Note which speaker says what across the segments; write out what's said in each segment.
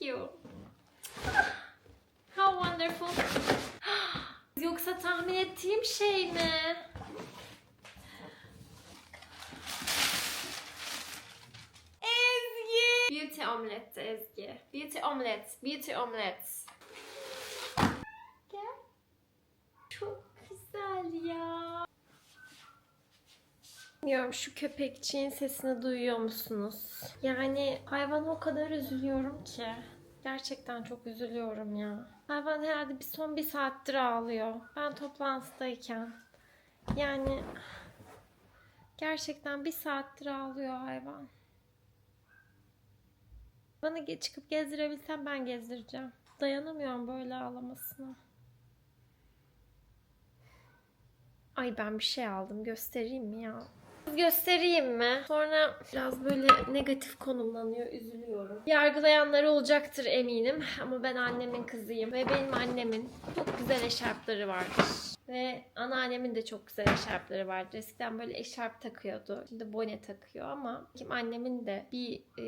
Speaker 1: you. How wonderful. Yoksa tahmin ettiğim şey mi? Ezgi. Beauty omelette Ezgi. Beauty omelet. Beauty omelet. Gel. Çok güzel ya. Bilmiyorum şu köpekçiğin sesini duyuyor musunuz? Yani hayvana o kadar üzülüyorum ki. Gerçekten çok üzülüyorum ya. Hayvan herhalde bir son bir saattir ağlıyor. Ben toplantıdayken. Yani gerçekten bir saattir ağlıyor hayvan. Bana çıkıp gezdirebilsem ben gezdireceğim. Dayanamıyorum böyle ağlamasına. Ay ben bir şey aldım. Göstereyim mi ya? Göstereyim mi? Sonra biraz böyle negatif konumlanıyor, üzülüyorum. Yargılayanları olacaktır eminim ama ben annemin kızıyım ve benim annemin çok güzel eşarpları vardır. Ve anneannemin de çok güzel eşarpları vardı. Eskiden böyle eşarp takıyordu. Şimdi bone takıyor ama kim annemin de bir e,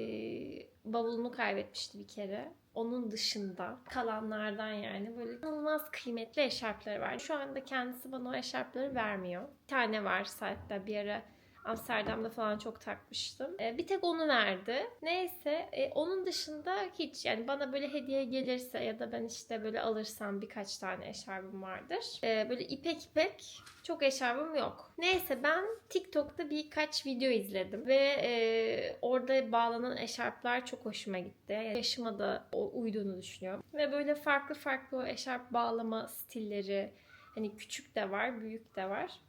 Speaker 1: bavulunu kaybetmişti bir kere. Onun dışında kalanlardan yani böyle inanılmaz kıymetli eşarpları var. Şu anda kendisi bana o eşarpları vermiyor. Bir tane var hatta bir ara Amsterdam'da falan çok takmıştım. Ee, bir tek onu verdi. Neyse e, onun dışında hiç yani bana böyle hediye gelirse ya da ben işte böyle alırsam birkaç tane eşarbım vardır. Ee, böyle ipek ipek çok eşarbım yok. Neyse ben TikTok'ta birkaç video izledim ve e, orada bağlanan eşarplar çok hoşuma gitti. Yani yaşıma da uyduğunu düşünüyorum. Ve böyle farklı farklı eşarp bağlama stilleri hani küçük de var, büyük de var.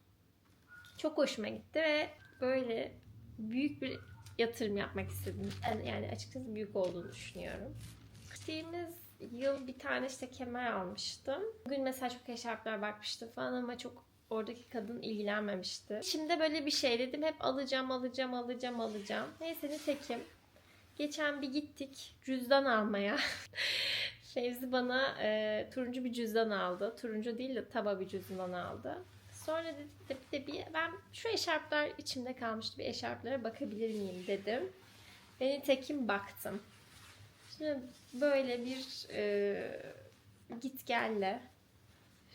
Speaker 1: Çok hoşuma gitti ve böyle büyük bir yatırım yapmak istedim. Yani- açıkçası büyük olduğunu düşünüyorum. Geçtiğimiz yıl bir tane işte kemer almıştım. Bugün mesela çok eşarplar bakmıştım falan ama çok oradaki kadın ilgilenmemişti. Şimdi böyle bir şey dedim. Hep alacağım, alacağım, alacağım, alacağım. Neyse nitekim. Geçen bir gittik cüzdan almaya. Fevzi bana e, turuncu bir cüzdan aldı. Turuncu değil de taba bir cüzdan aldı. Sonra dedi bir de bir ben şu eşarplar içimde kalmıştı. Bir eşarplara bakabilir miyim dedim. Ve nitekim baktım. Şimdi böyle bir e, git gelle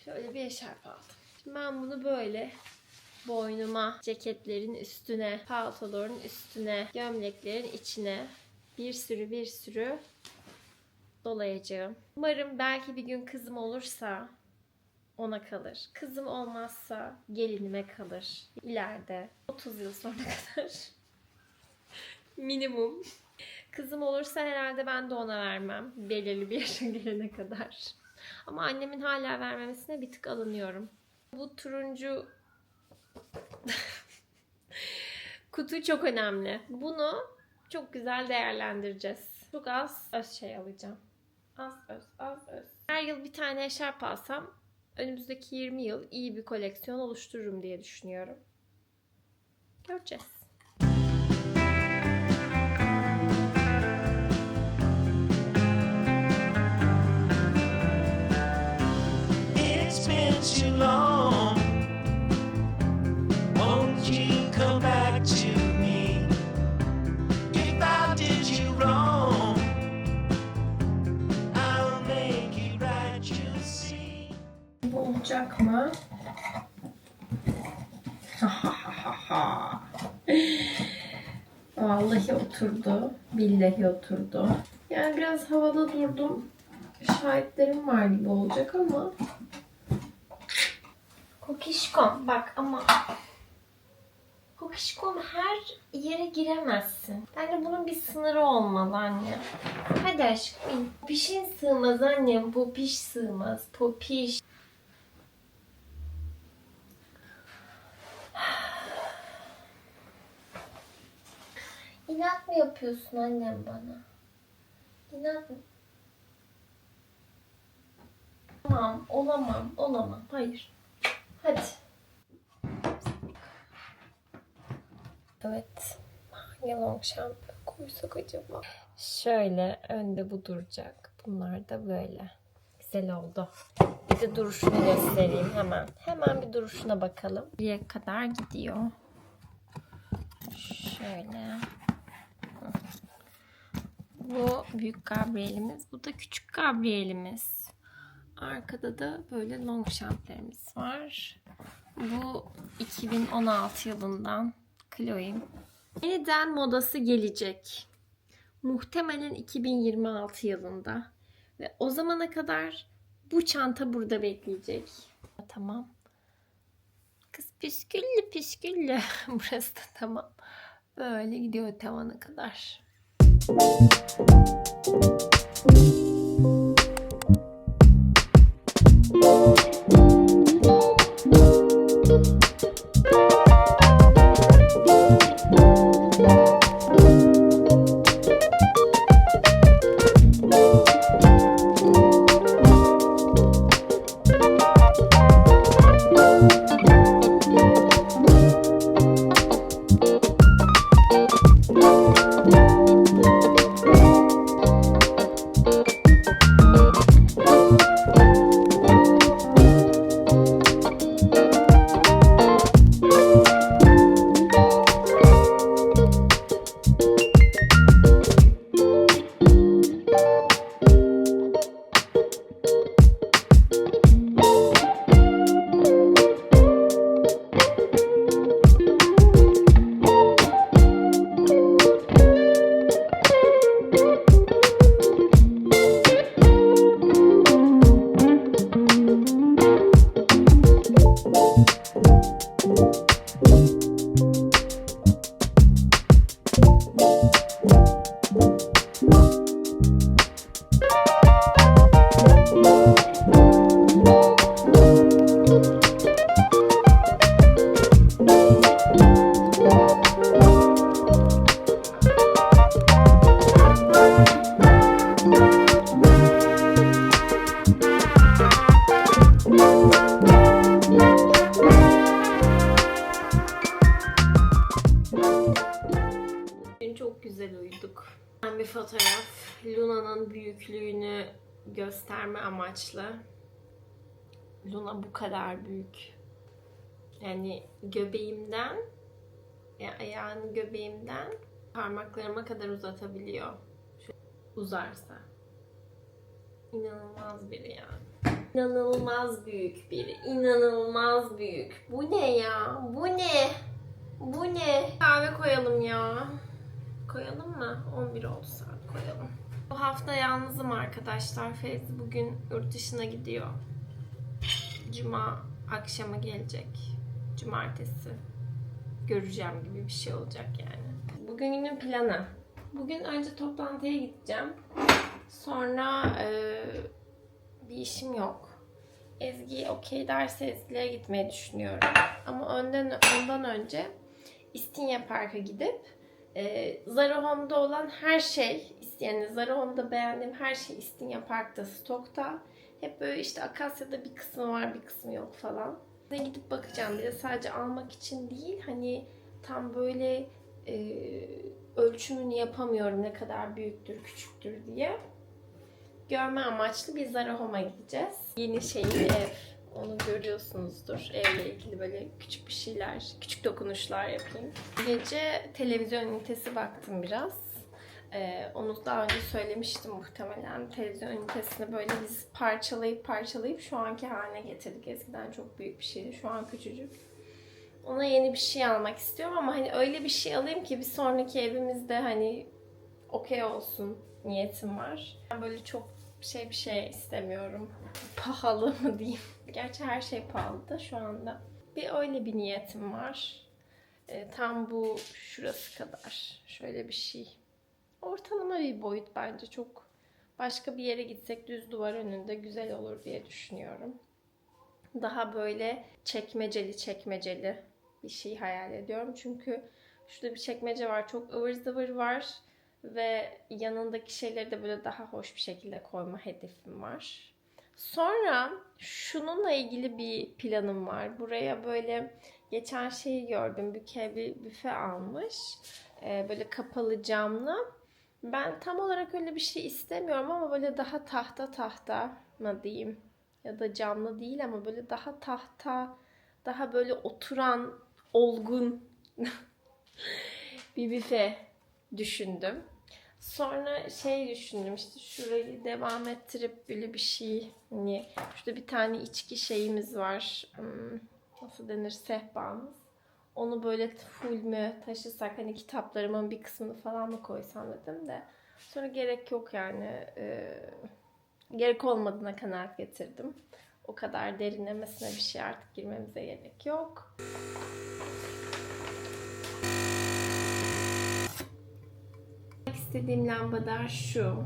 Speaker 1: şöyle bir eşarp aldım. Şimdi ben bunu böyle boynuma, ceketlerin üstüne, paltoların üstüne, gömleklerin içine bir sürü bir sürü dolayacağım. Umarım belki bir gün kızım olursa ona kalır. Kızım olmazsa gelinime kalır. İleride 30 yıl sonra kadar. Minimum. Kızım olursa herhalde ben de ona vermem. Belirli bir yaşa gelene kadar. Ama annemin hala vermemesine bir tık alınıyorum. Bu turuncu kutu çok önemli. Bunu çok güzel değerlendireceğiz. Çok az öz şey alacağım. Az öz, az öz. Her yıl bir tane eşarp alsam önümüzdeki 20 yıl iyi bir koleksiyon oluştururum diye düşünüyorum. Göreceğiz.
Speaker 2: It's been too long.
Speaker 1: Olacak mı? Vallahi oturdu. Billahi oturdu. Yani biraz havada durdum. Şahitlerim var gibi olacak ama. Kokişkom bak ama Kokişkom her yere giremezsin. Bence bunun bir sınırı olmalı anne. Hadi aşkım. Popişin sığmaz annem. Popiş sığmaz. Popiş. İnat mı yapıyorsun annem bana? İnat mı? Tamam, olamam, olamam. Hayır. Hadi. Evet. Hangi long şampiyon koysak acaba? Şöyle önde bu duracak. Bunlar da böyle. Güzel oldu. Bir de duruşunu göstereyim hemen. Hemen bir duruşuna bakalım. Buraya kadar gidiyor. Şöyle. Bu büyük Gabriel'imiz. Bu da küçük Gabriel'imiz. Arkada da böyle long şantlarımız var. Bu 2016 yılından Chloe'm. Yeniden modası gelecek. Muhtemelen 2026 yılında. Ve o zamana kadar bu çanta burada bekleyecek. Tamam. Kız püsküllü püsküllü. Burası da tamam. Böyle gidiyor tavana kadar. Thank you. Kadar büyük. Yani göbeğimden ya ayağını göbeğimden parmaklarıma kadar uzatabiliyor. Şöyle uzarsa. İnanılmaz biri ya. İnanılmaz büyük biri. İnanılmaz büyük. Bu ne ya? Bu ne? Bu ne? Kahve koyalım ya. Koyalım mı? 11 oldu saat koyalım. Bu hafta yalnızım arkadaşlar. Feyzi bugün yurt dışına gidiyor. Cuma akşamı gelecek. Cumartesi göreceğim gibi bir şey olacak yani. Bugün günün planı. Bugün önce toplantıya gideceğim. Sonra eee, bir işim yok. Ezgi okey derse Ezgi'ye gitmeyi düşünüyorum. Ama önden ondan önce İstinye Park'a gidip e, Zara Home'da olan her şey, yani Zara Home'da beğendiğim her şey İstinye Park'ta stokta. Hep böyle işte Akasya'da bir kısmı var bir kısmı yok falan. Ne gidip bakacağım bir de sadece almak için değil hani tam böyle e, ölçümünü yapamıyorum ne kadar büyüktür küçüktür diye. Görme amaçlı bir Zara Home'a gideceğiz. Yeni şey bir ev. Onu görüyorsunuzdur. Evle ilgili böyle küçük bir şeyler, küçük dokunuşlar yapayım. Gece televizyon ünitesi baktım biraz. Ee, onu daha önce söylemiştim muhtemelen. Televizyon ünitesini böyle biz parçalayıp parçalayıp şu anki haline getirdik. Eskiden çok büyük bir şeydi. Şu an küçücük. Ona yeni bir şey almak istiyorum ama hani öyle bir şey alayım ki bir sonraki evimizde hani okey olsun niyetim var. Ben böyle çok şey bir şey istemiyorum. Pahalı mı diyeyim. Gerçi her şey pahalı da şu anda. Bir öyle bir niyetim var. E, tam bu şurası kadar. Şöyle bir şey. Ortalama bir boyut bence çok başka bir yere gitsek düz duvar önünde güzel olur diye düşünüyorum. Daha böyle çekmeceli çekmeceli bir şey hayal ediyorum. Çünkü şurada bir çekmece var. Çok ıvır zıvır var. Ve yanındaki şeyleri de böyle daha hoş bir şekilde koyma hedefim var. Sonra şununla ilgili bir planım var. Buraya böyle geçen şeyi gördüm. Büke bir büfe almış. Ee, böyle kapalı camlı. Ben tam olarak öyle bir şey istemiyorum ama böyle daha tahta tahta mı diyeyim. Ya da camlı değil ama böyle daha tahta, daha böyle oturan, olgun bir büfe düşündüm. Sonra şey düşündüm işte şurayı devam ettirip böyle bir şey hani şurada bir tane içki şeyimiz var. Hmm, nasıl denir sehpamız. Onu böyle full mü taşısak hani kitaplarımın bir kısmını falan mı koysam dedim de sonra gerek yok yani e, gerek olmadığına kanaat getirdim. O kadar derinlemesine bir şey artık girmemize gerek yok. istediğim lambalar şu.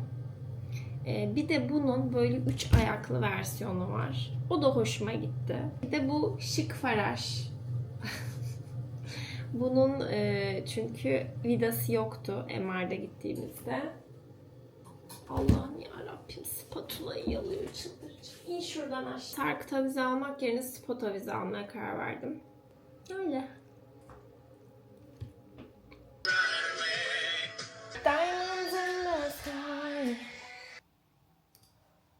Speaker 1: Ee, bir de bunun böyle üç ayaklı versiyonu var. O da hoşuma gitti. Bir de bu şık faraş. Bunun e, çünkü vidası yoktu MR'de gittiğimizde. Allah'ım ya Rabbim spatulayı yalıyor çıldıracağım. İyi şuradan aç. Sarkıt avize almak yerine spot avize almaya karar verdim. Öyle.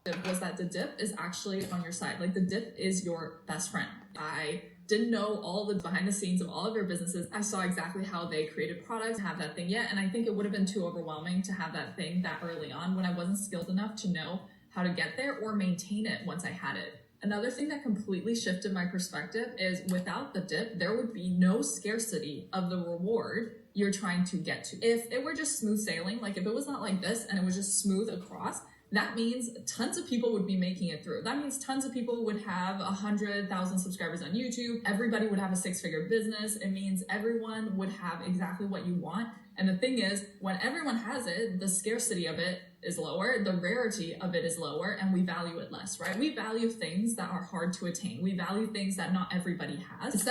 Speaker 1: İn
Speaker 3: was that the dip is actually on your side. Like the dip is your best friend. I didn't know all the behind the scenes of all of your businesses. I saw exactly how they created products, have that thing yet, and I think it would have been too overwhelming to have that thing that early on when I wasn't skilled enough to know how to get there or maintain it once I had it. Another thing that completely shifted my perspective is without the dip, there would be no scarcity of the reward you're trying to get to. If it were just smooth sailing, like if it was not like this and it was just smooth across, that means tons of people would be making it through. That means tons of people would have a hundred thousand subscribers on YouTube. Everybody would have a six figure business. It means everyone would have exactly what you want. And the thing is, when everyone has it, the scarcity of it is lower, the rarity of it is lower, and we value it less, right? We value things that are hard to attain. We value things that not everybody has.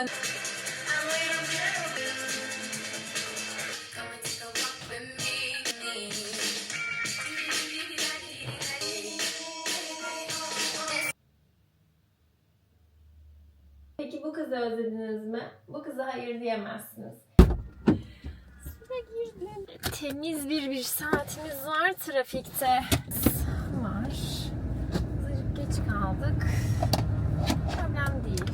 Speaker 1: Özlediniz mi? Bu kıza hayır diyemezsiniz. Sıra girdim. Temiz bir bir saatimiz var trafikte. Var. Azıcık geç kaldık. Problem değil.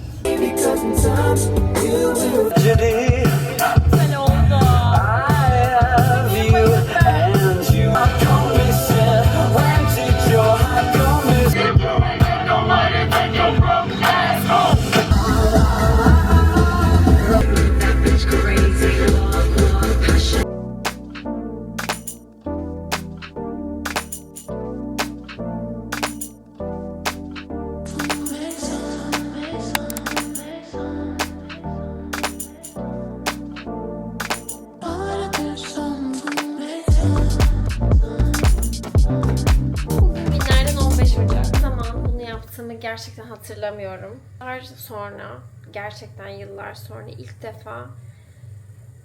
Speaker 1: Hatırlamıyorum. Yıllar sonra, gerçekten yıllar sonra ilk defa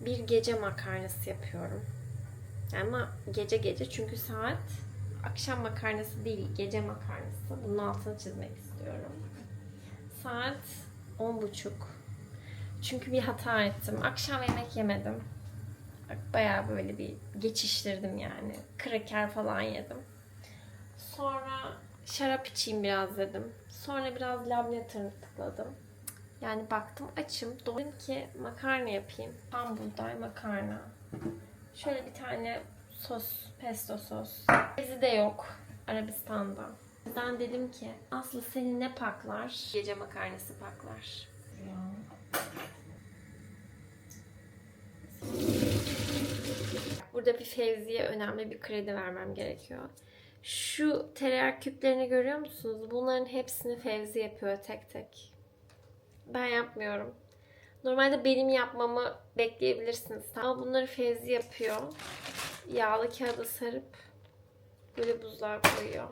Speaker 1: bir gece makarnası yapıyorum. Ama gece gece çünkü saat akşam makarnası değil, gece makarnası. Bunun altını çizmek istiyorum. Saat 10.30. Çünkü bir hata ettim. Akşam yemek yemedim. Bayağı böyle bir geçiştirdim yani. Kraker falan yedim. Sonra şarap içeyim biraz dedim. Sonra biraz labne tırtıkladım. Yani baktım açım. Dedim ki makarna yapayım. Tam buğday makarna. Şöyle bir tane sos, pesto sos. Ezi de yok Arabistan'da. Yüzden dedim ki Aslı seni ne paklar? Gece makarnası paklar. Burada bir Fevzi'ye önemli bir kredi vermem gerekiyor. Şu tereyağı küplerini görüyor musunuz? Bunların hepsini Fevzi yapıyor tek tek. Ben yapmıyorum. Normalde benim yapmamı bekleyebilirsiniz. Ama bunları Fevzi yapıyor. Yağlı kağıda sarıp böyle buzluğa koyuyor.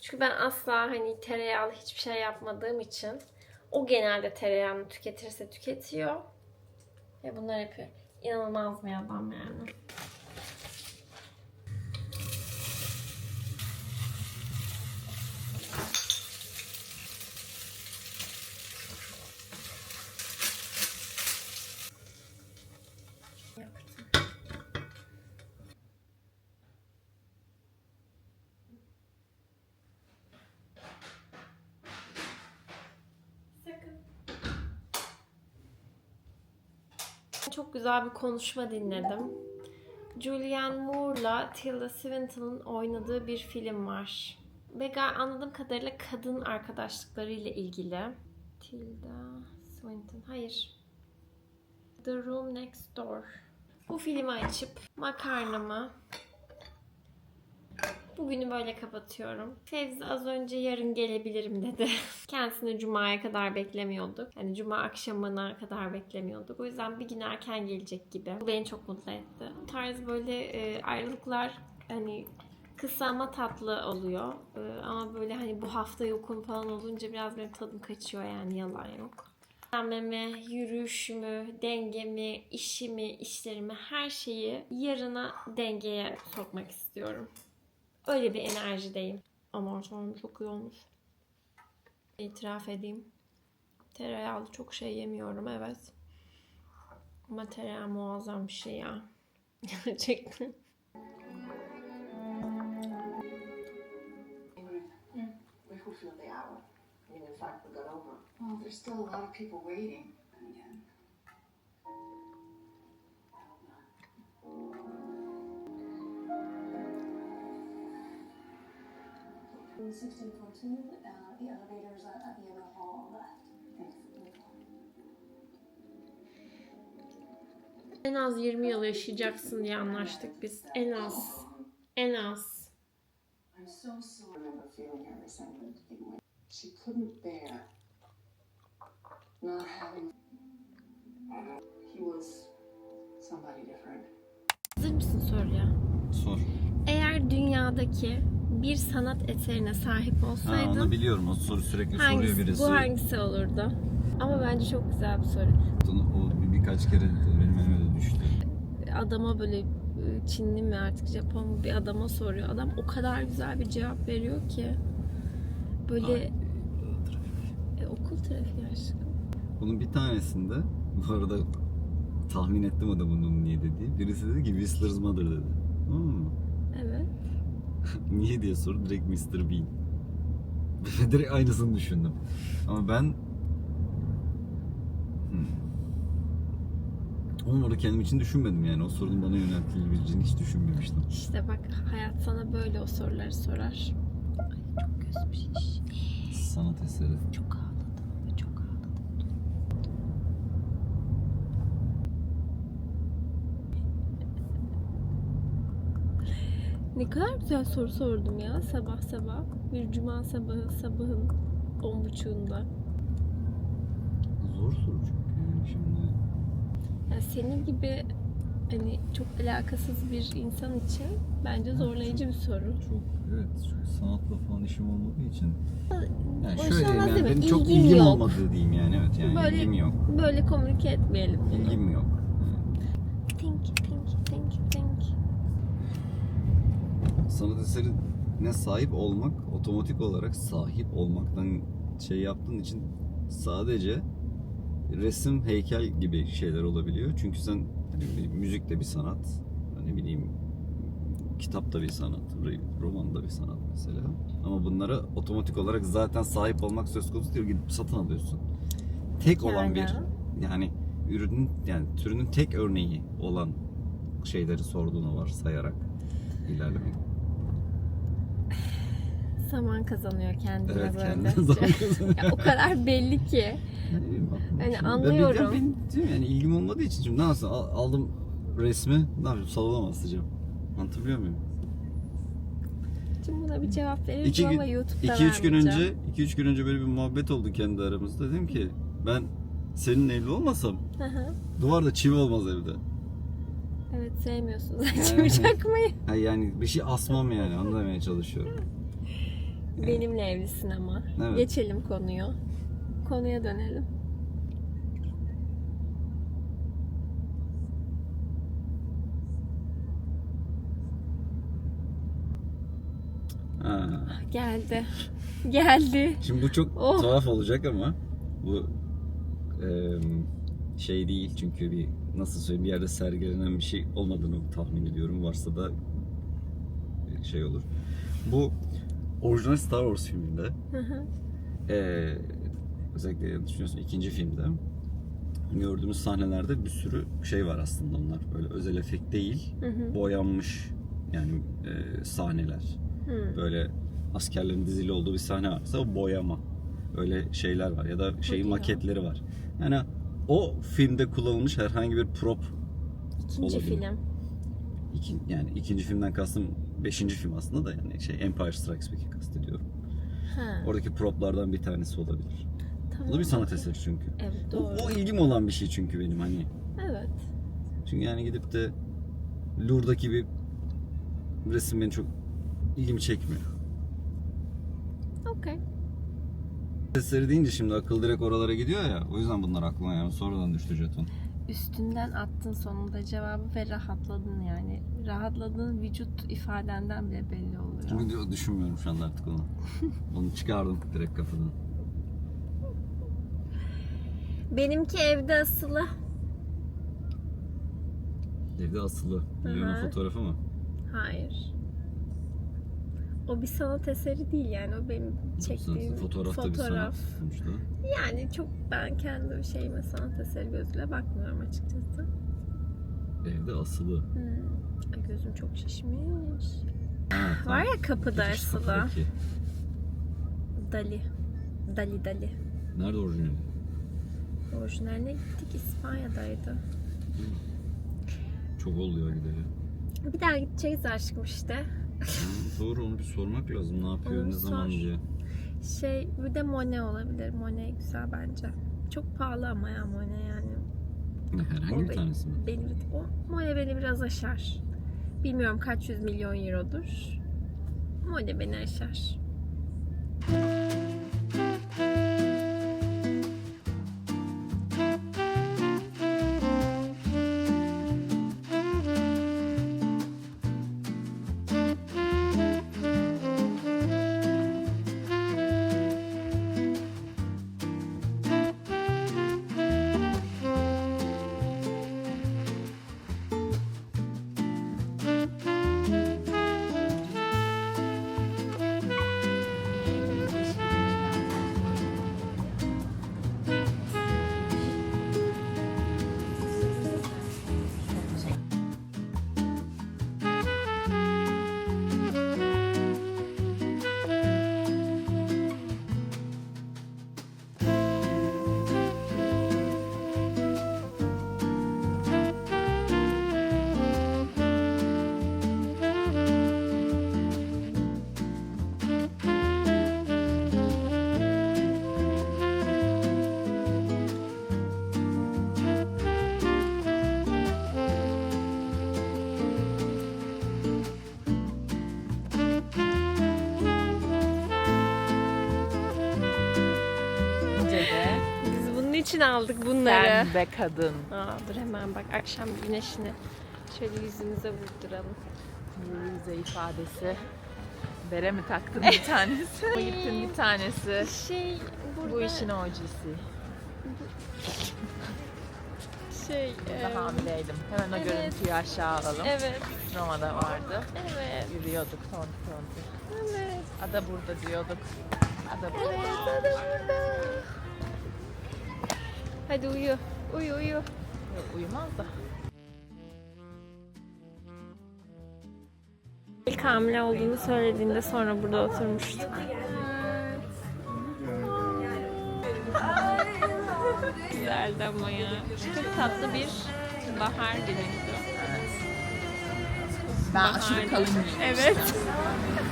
Speaker 1: Çünkü ben asla hani tereyağlı hiçbir şey yapmadığım için o genelde tereyağını tüketirse tüketiyor. Ve bunları yapıyor. İnanılmaz bir adam yani. Çok güzel bir konuşma dinledim. Julianne Moore'la Tilda Swinton'ın oynadığı bir film var. Ve anladığım kadarıyla kadın arkadaşlıklarıyla ilgili. Tilda Swinton. Hayır. The Room Next Door. Bu filmi açıp makarnamı Bugünü böyle kapatıyorum. Fevzi az önce yarın gelebilirim dedi. Kendisini cumaya kadar beklemiyorduk. Yani cuma akşamına kadar beklemiyorduk. O yüzden bir gün erken gelecek gibi. Bu beni çok mutlu etti. Bu tarz böyle e, ayrılıklar hani kısa ama tatlı oluyor. E, ama böyle hani bu hafta yokum falan olunca biraz benim tadım kaçıyor yani yalan yok. Beslenmemi, yürüyüşümü, dengemi, işimi, işlerimi, her şeyi yarına dengeye sokmak istiyorum. Öyle bir enerjideyim. Aman tanrım çok iyi olmuş. İtiraf edeyim. Tereyağlı çok şey yemiyorum evet. Ama tereyağı muazzam bir şey ya. Gerçekten.
Speaker 4: There's still a lot of people waiting. Again.
Speaker 5: Sixteen fourteen, uh, the elevators are at the other hall left. Thanks.
Speaker 1: En az 20 yıl yaşayacaksın diye anlaştık biz. En az. En az.
Speaker 4: She couldn't bear not having. He was somebody different.
Speaker 1: Hazır mısın soruya?
Speaker 6: Sor.
Speaker 1: Eğer dünyadaki bir sanat eserine sahip
Speaker 6: Ha,
Speaker 1: olsaydın
Speaker 6: onu biliyorum. O soru sürekli soruyor
Speaker 1: hangisi,
Speaker 6: birisi.
Speaker 1: bu hangisi olurdu? Ama bence çok güzel bir soru.
Speaker 6: O bir- birkaç kere benim de düştü.
Speaker 1: adama böyle e, Çinli mi artık Japon mu bir adama soruyor. Adam o kadar güzel bir cevap veriyor ki. Böyle
Speaker 6: Ay,
Speaker 1: e, okul trafiği aşkım.
Speaker 6: Bunun bir tanesinde bu arada tahmin ettim adamın niye dediği. Birisi dedi ki Whistler's Mother dedi. Hmm.
Speaker 1: Evet.
Speaker 6: niye diye soru direkt Mr. Bean. direkt aynısını düşündüm. Ama ben hmm. Onu orada kendim için düşünmedim yani. O sorunun bana yöneltilebileceğini hiç düşünmemiştim.
Speaker 1: İşte bak hayat sana böyle o soruları sorar. Ay çok gözüm şiş.
Speaker 6: Sanat eseri.
Speaker 1: Çok Ne kadar güzel soru sordum ya sabah sabah. Bir cuma sabahı sabahın on buçuğunda.
Speaker 6: Zor soru çünkü yani şimdi.
Speaker 1: Yani senin gibi hani çok alakasız bir insan için bence zorlayıcı bir soru.
Speaker 6: Çok evet çok sanatla falan işim olmadığı için. Yani
Speaker 1: Boş
Speaker 6: şöyle yani benim çok ilgim
Speaker 1: yok.
Speaker 6: olmadığı diyeyim yani evet yani
Speaker 1: Böyle-
Speaker 6: ilgim yok.
Speaker 1: Böyle komünike etmeyelim.
Speaker 6: İlgim yok. Sanat eserine sahip olmak otomatik olarak sahip olmaktan şey yaptığın için sadece resim, heykel gibi şeyler olabiliyor. Çünkü sen hani müzik de bir sanat, ne bileyim kitap da bir sanat, roman da bir sanat mesela. Ama bunlara otomatik olarak zaten sahip olmak söz konusu değil. Gidip satın alıyorsun. Tek olan bir yani ürünün yani türünün tek örneği olan şeyleri sorduğunu var sayarak ilerlemek.
Speaker 1: Zaman kazanıyor kendine
Speaker 6: Evet
Speaker 1: böyle.
Speaker 6: kendine zaman
Speaker 1: Ya o kadar belli ki. Yani anlıyorum.
Speaker 6: Ben, ben, ben, yani ilgim olmadığı için şimdi ne yapsın aldım resmi ne yapayım salona mı asacağım? Anlatabiliyor muyum?
Speaker 1: Şimdi buna bir cevap verirdim
Speaker 6: İki gün,
Speaker 1: ama YouTube'da
Speaker 6: 2-3 gün
Speaker 1: vermeyeceğim.
Speaker 6: önce 2-3 gün önce böyle bir muhabbet oldu kendi aramızda. Dedim ki ben seninle evli olmasam duvarda çivi olmaz evde.
Speaker 1: evet sevmiyorsunuz
Speaker 6: Yani-
Speaker 1: açımı çakmayı.
Speaker 6: Yani bir şey asmam yani anlamaya çalışıyorum.
Speaker 1: Benimle evlisin ama.
Speaker 6: Evet.
Speaker 1: Geçelim konuyu. Konuya dönelim.
Speaker 6: Ha.
Speaker 1: Geldi. Geldi.
Speaker 6: Şimdi bu çok
Speaker 1: Oh.
Speaker 6: tuhaf olacak ama bu eee, şey değil çünkü bir nasıl söyleyeyim bir yerde sergilenen bir şey olmadığını tahmin ediyorum. Varsa da şey olur. Bu orijinal Star Wars filminde eee, özellikle düşünüyorsun ikinci filmde gördüğümüz sahnelerde bir sürü şey var aslında onlar. Böyle özel efekt değil, boyanmış yani e, sahneler. Böyle askerlerin dizili olduğu bir sahne varsa o boyama. Öyle şeyler var ya da şeyin maketleri var. Yani o filmde kullanılmış herhangi bir prop
Speaker 1: İkinci
Speaker 6: Olabilir.
Speaker 1: film.
Speaker 6: iki, yani ikinci filmden kastım beşinci film aslında da yani şey Empire Strikes Back'i kastediyorum.
Speaker 1: Ha,
Speaker 6: Oradaki proplardan bir tanesi olabilir.
Speaker 1: tamam.
Speaker 6: Bu da bir sanat eseri çünkü.
Speaker 1: Evet
Speaker 6: O,
Speaker 1: doğru.
Speaker 6: o ilgim olan bir şey çünkü benim hani.
Speaker 1: Evet.
Speaker 6: Çünkü yani gidip de Lourdes'daki bir resim beni çok ilgimi çekmiyor.
Speaker 1: Okey.
Speaker 6: Eseri deyince şimdi akıl direkt oralara gidiyor ya. O yüzden bunlar aklıma yani sonradan düştü jeton.
Speaker 7: Üstünden attın sonunda cevabı ve rahatladın yani. Rahatladığın vücut ifadenden bile belli oluyor.
Speaker 6: Düşünmüyorum şu anda artık onu. onu çıkardım direkt kafadan.
Speaker 1: Benimki evde asılı.
Speaker 6: Evde asılı. Milyonun fotoğrafı mı?
Speaker 1: Hayır. O bir sanat eseri değil yani o benim çektiğim fotoğraf.
Speaker 6: sonuçta.
Speaker 1: Yani çok ben kendi şeyime sanat eseri gözüyle bakmıyorum açıkçası.
Speaker 6: Evde asılı.
Speaker 1: Hmm. Ay gözüm çok şişmiş.
Speaker 6: Ha,
Speaker 1: Var ya kapıda asılı. Dali. Dali Dali.
Speaker 6: Nerede orijinali?
Speaker 1: Orijinaline gittik İspanya'daydı.
Speaker 6: Çok oluyor gideli.
Speaker 1: Bir daha gideceğiz aşkım işte.
Speaker 6: Doğru onu bir sormak lazım. Ne yapıyor,
Speaker 1: Onu
Speaker 6: ne zaman
Speaker 1: sor.
Speaker 6: diye.
Speaker 1: Şey bir de Monet olabilir. Monet güzel bence. Çok pahalı ama ya Monet yani.
Speaker 6: Herhangi bir tanesi mi?
Speaker 1: Beni, o Monet beni biraz aşar. Bilmiyorum kaç yüz milyon eurodur. Monet beni aşar. İçin aldık bunları.
Speaker 7: Sen be kadın.
Speaker 1: Aa, dur hemen bak akşam güneşini şöyle yüzümüze vurduralım.
Speaker 7: Yüze ifadesi. Bere mi taktın bir tanesi? Gittin bir tanesi.
Speaker 1: Şey burada
Speaker 7: Bu işin OG'si.
Speaker 1: şey
Speaker 7: Ben
Speaker 1: e,
Speaker 7: hamileydim. Hemen o
Speaker 1: evet.
Speaker 7: görüntüyü aşağı alalım.
Speaker 1: evet
Speaker 7: Roma'da vardı.
Speaker 1: evet
Speaker 7: Yürüyorduk tonti tonti.
Speaker 1: evet
Speaker 7: Ada burada diyorduk. Ada burada.
Speaker 1: evet adam burada. Hadi uyu uyu uyu.
Speaker 7: Yok, uyumaz da.
Speaker 1: İlk hamile olduğunu söylediğinde sonra burada oturmuştuk. Güzeldi ama ya. Çok tatlı bir bahar günüydü.
Speaker 7: Ben aşırı kalın.
Speaker 1: Evet.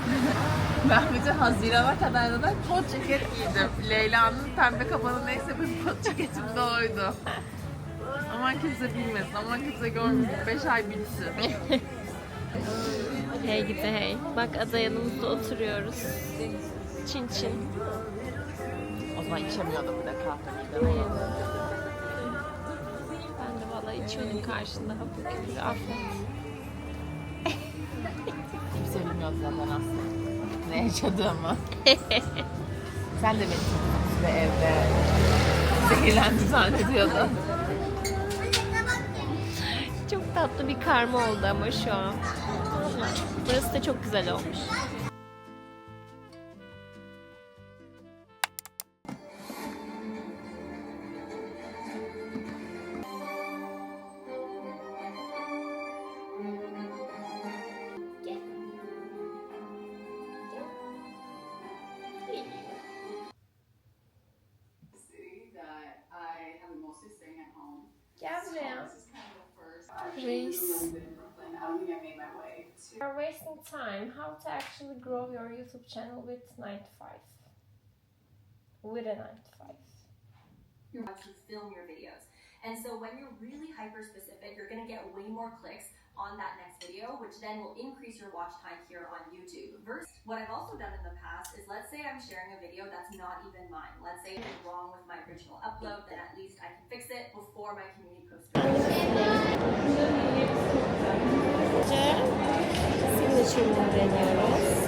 Speaker 7: Ben bütün Haziran'a kadar da kot ceket giydim. Leyla'nın pembe kabanı neyse benim kot ceketim de oydu. Aman kimse bilmesin, aman kimse görmesin. 5 ay bitsin.
Speaker 1: Hey gidi hey. Bak ada yanımızda oturuyoruz. Çin çin.
Speaker 7: O zaman içemiyordum bir de kahve.
Speaker 1: Hayır. Ben de vallahi içiyordum karşında hapur küpür affet.
Speaker 7: Kimse bilmiyordu zaten aslında. Ne yaşadığımı. Sen de beni çok evde zehirlendi zannediyordun.
Speaker 1: Çok tatlı bir karma oldu ama şu an. Burası da çok güzel olmuş. How to actually grow your YouTube channel with 95? With a 95.
Speaker 8: you're about to film your videos. And so when you're really hyper specific, you're gonna get way more clicks on that next video, which then will increase your watch time here on YouTube. Versus what I've also done in the past is let's say I'm sharing a video that's not even mine. Let's say it's wrong with my original upload, then at least I can fix it before my community post.
Speaker 1: Signature deniyoruz.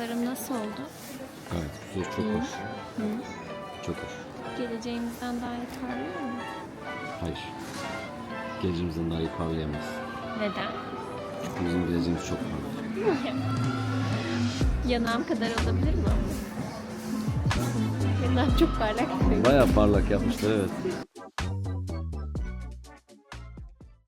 Speaker 1: Yanaklarım nasıl oldu?
Speaker 6: Evet, güzel, çok hoş. Çok hoş.
Speaker 1: Geleceğimizden daha iyi parlıyor mu?
Speaker 6: Hayır. Gelecimizden daha iyi parlayamaz.
Speaker 1: Neden?
Speaker 6: Bizim geleceğimiz çok parlak.
Speaker 1: Yanağım kadar olabilir mi? Yanağım çok parlak.
Speaker 6: Bayağı parlak yapmışlar evet.